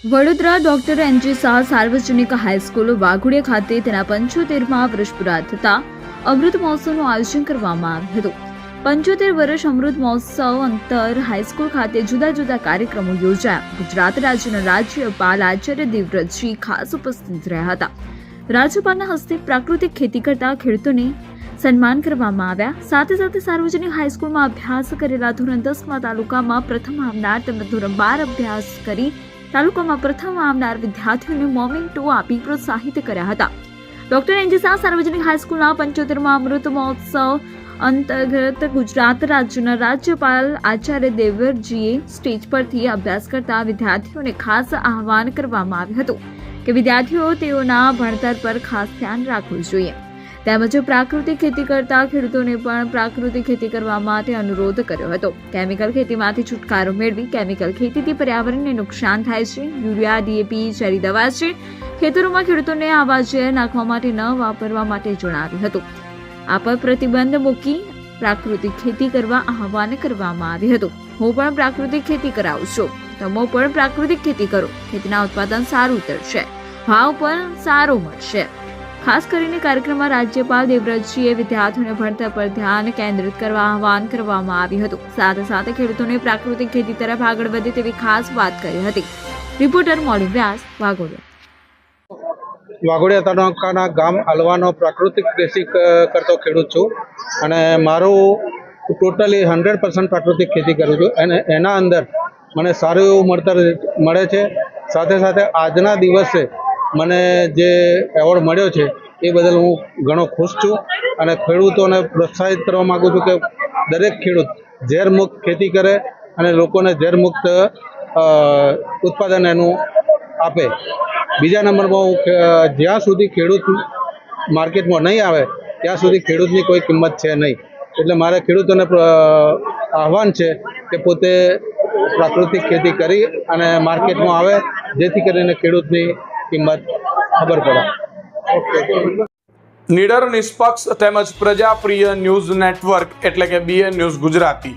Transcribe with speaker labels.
Speaker 1: Vadodara doctor NG Shah સાર્વજનિક high school Waghodia ખાતે તેના પંચોતેરમાં વર્ષ પૂરા થતા અમૃત મહોત્સવનું આયોજન કરવામાં આવ્યું હતું. પંચોતેર વર્ષ અમૃત મહોત્સવ અંતર હાઈસ્કૂલ ખાતે જુદા જુદા કાર્યક્રમો યોજાયા. ગુજરાત રાજ્યના રાજ્યપાલ આચાર્ય દેવવ્રતજી ખાસ ઉપસ્થિત રહ્યા હતા. રાજ્યપાલના હસ્તે પ્રાકૃતિક ખેતી કરતા ખેડૂતોને સન્માન કરવામાં આવ્યા. સાથે સાથે સાર્વજનિક હાઈસ્કૂલમાં અભ્યાસ કરેલા ધોરણ દસમાં તાલુકામાં પ્રથમ આવનાર તેમજ ધોરણ બાર અભ્યાસ કરી તાલુકામાં પ્રથમ આવનાર વિદ્યાર્થીઓને મોમેન્ટો આપી પ્રોત્સાહિત કર્યા હતા. ડોક્ટર એન્જિસા સાર્વજનિક હાઈસ્કૂલના પંચોતેરમાં અમૃત મહોત્સવ અંતર્ગત ગુજરાત રાજ્યના રાજ્યપાલ આચાર્ય દેવરજીએ સ્ટેજ પરથી અભ્યાસ કરતા વિદ્યાર્થીઓને ખાસ આહવાન કરવામાં આવ્યું હતું કે વિદ્યાર્થીઓ તેઓના ભણતર પર ખાસ ધ્યાન રાખવું જોઈએ. તેમજ પ્રાકૃતિક ખેતી કરતા ખેડૂતોને પણ પ્રાકૃતિક ખેતી કરવા માટે અનુરોધ કર્યો હતો. કેમિકલ ખેતીમાંથી છુટકારો મેળવી કેમિકલ ખેતીથી પર્યાવરણને નુકસાન થાય છે. યુરિયા, ડીએપી, ઝેરી દવા છે. ખેતરોમાં ખેડૂતોને આવા ઝેર નાખવા માટે ન વાપરવા માટે જણાવ્યું હતું. આ પર પ્રતિબંધ મૂકી પ્રાકૃતિક ખેતી કરવા આહવાન કરવામાં આવ્યું હતું. હું પણ પ્રાકૃતિક ખેતી કરાવું છું. તમે પણ પ્રાકૃતિક ખેતી કરો. ખેતીના ઉત્પાદન સારું ઉતરશે. ભાવ પણ સારો મળશે. ખાસ કરીને કાર્યક્રમમાં રાજ્યપાલ દેવવ્રતજીએ વિદ્યાર્થીઓને ભણતર પર ધ્યાન કેન્દ્રિત કરવા આહવાન કરવામાં આવ્યું હતું. સાથે સાથે ખેડૂતોને પ્રાકૃતિક ખેતી તરફ આગળ વધે તેવી ખાસ વાત કરી હતી. રિપોર્ટર મોડી વ્યાસ, વાઘોડિયા.
Speaker 2: વાઘોડિયા તાલુકાના ગામ અલવાનો પ્રાકૃતિક કૃષિ કરતો ખેડૂત છું અને મારું ટોટલી હંડ્રેડ પર્સન્ટ પ્રાકૃતિક ખેતી કરું છું. અને એના અંદર મને સારું એવું મળતર મળે છે. સાથે સાથે આજના દિવસે મને જે એવોર્ડ મળ્યો છે, એ બદલ હું ઘણો ખુશ છું અને ખેડૂતોને પ્રોત્સાહિત કરવા માગું છું કે દરેક ખેડૂત ઝેરમુક્ત ખેતી કરે અને લોકોને ઝેરમુક્ત ઉત્પાદન એનું આપે. બીજા નંબરમાં હું જ્યાં સુધી ખેડૂત માર્કેટમાં નહીં આવે, ત્યાં સુધી ખેડૂતની કોઈ કિંમત છે નહીં. એટલે મારે ખેડૂતોને આહવાન છે કે પોતે પ્રાકૃતિક ખેતી કરી અને માર્કેટમાં આવે, જેથી કરીને ખેડૂતની કિંમત ખબર પડે.
Speaker 3: નિડર નિષ્પક્ષ તેમજ પ્રજાપ્રિય ન્યૂઝ નેટવર્ક એટલે કે BN news Gujarati.